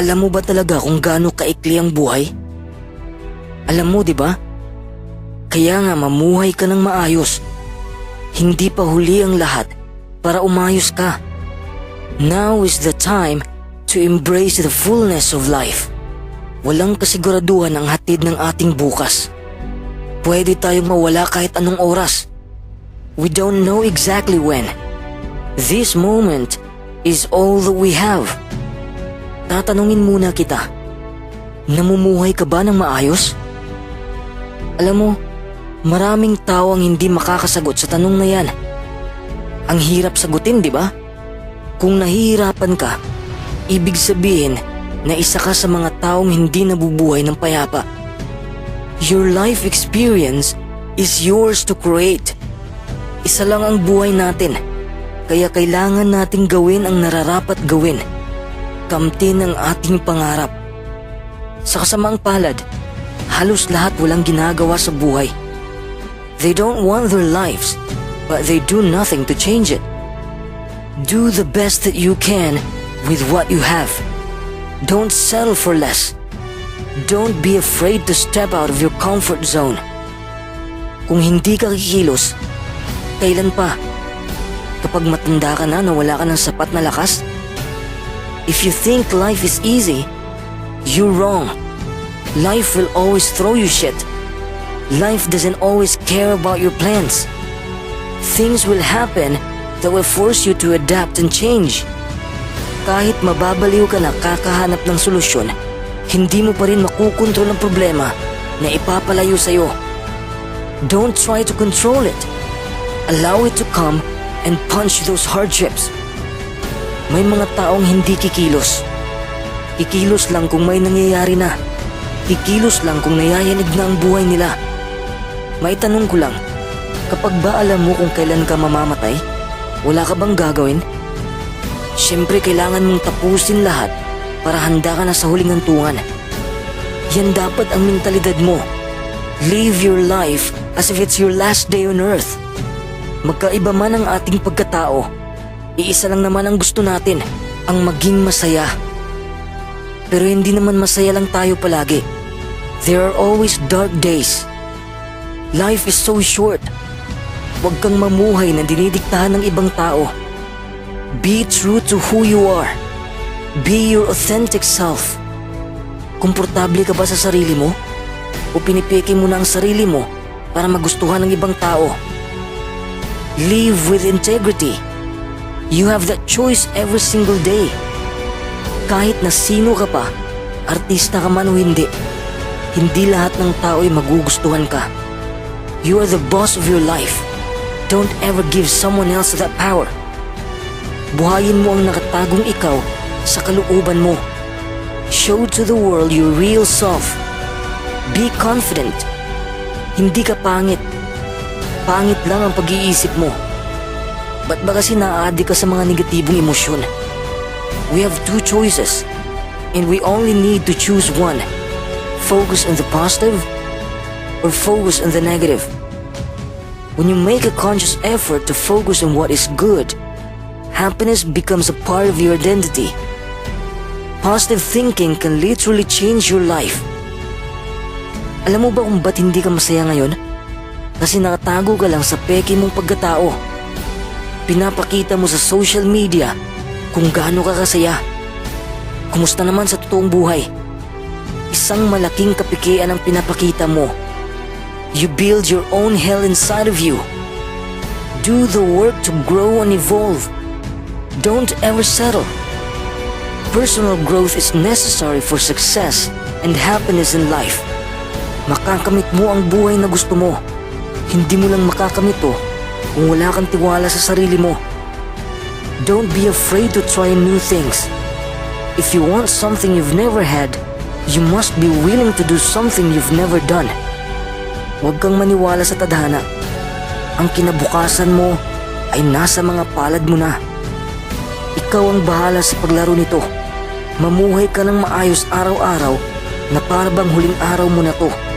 Alam mo ba talaga kung gaano kaikli ang buhay? Alam mo, di ba? Kaya nga mamuhay ka ng maayos. Hindi pa huli ang lahat para umayos ka. Now is the time to embrace the fullness of life. Walang kasiguraduhan ang hatid ng ating bukas. Pwede tayong mawala kahit anong oras. We don't know exactly when. This moment is all that we have. Tatanungin muna kita, namumuhay ka ba ng maayos? Alam mo, maraming tao ang hindi makakasagot sa tanong na yan. Ang hirap sagutin, di ba? Kung nahihirapan ka, ibig sabihin na isa ka sa mga taong hindi nabubuhay ng payapa. Your life experience is yours to create. Isa lang ang buhay natin, kaya kailangan nating gawin ang nararapat gawin. Kamtin ang ating pangarap. Sa kasamaang palad, halos lahat walang ginagawa sa buhay. They don't want their lives, but they do nothing to change it. Do the best that you can with what you have. Don't settle for less. Don't be afraid to step out of your comfort zone. Kung hindi ka kikilos, kailan pa? Kapag matanda ka na na wala ka ng sapat na lakas? If you think life is easy, you're wrong. Life will always throw you shit. Life doesn't always care about your plans. Things will happen that will force you to adapt and change. Kahit mababaliw ka na kakahanap ng solusyon, hindi mo pa rin makukontrol ang problema na ipapalayo sa'yo. Don't try to control it. Allow it to come and punch those hardships. May mga taong hindi kikilos. Kikilos lang kung may nangyayari na. Kikilos lang kung nayayanig na ang buhay nila. May tanong ko lang, kapag ba alam mo kung kailan ka mamamatay, wala ka bang gagawin? Siyempre kailangan mong tapusin lahat para handa ka na sa huling hantungan. Yan dapat ang mentalidad mo. Live your life as if it's your last day on earth. Magkaiba man ang ating pagkatao, iisa lang naman ang gusto natin, ang maging masaya. Pero hindi naman masaya lang tayo palagi. There are always dark days. Life is so short. Huwag kang mamuhay na dinidiktahan ng ibang tao. Be true to who you are. Be your authentic self. Komportable ka ba sa sarili mo? O pinipiki mo na ang sarili mo para magustuhan ng ibang tao? Live with integrity. You have that choice every single day. Kahit na sino ka pa, artista ka man o hindi, hindi lahat ng tao ay magugustuhan ka. You are the boss of your life. Don't ever give someone else that power. Buhayin mo ang nakatagong ikaw sa kalooban mo. Show to the world your real self. Be confident. Hindi ka pangit. Pangit lang ang pag-iisip mo. Ba't ba kasi naaadi ka sa mga negatibong emosyon? We have two choices, and we only need to choose one. Focus on the positive or focus on the negative. When you make a conscious effort to focus on what is good, happiness becomes a part of your identity. Positive thinking can literally change your life. Alam mo ba kung ba't hindi ka masaya ngayon? Kasi nakatago ka lang sa peke mong pagkatao. Pinapakita mo sa social media kung gaano ka kasaya. Kumusta naman sa totoong buhay? Isang malaking kapikian ang pinapakita mo. You build your own hell inside of you. Do the work to grow and evolve. Don't ever settle. Personal growth is necessary for success and happiness in life. Makakamit mo ang buhay na gusto mo. Hindi mo lang makakamit to kung wala kang tiwala sa sarili mo. Don't be afraid to try new things. If you want something you've never had, you must be willing to do something you've never done. Huwag kang maniwala sa tadhana. Ang kinabukasan mo ay nasa mga palad mo na. Ikaw ang bahala sa paglaro nito. Mamuhay ka ng maayos araw-araw na parabang huling araw mo na to.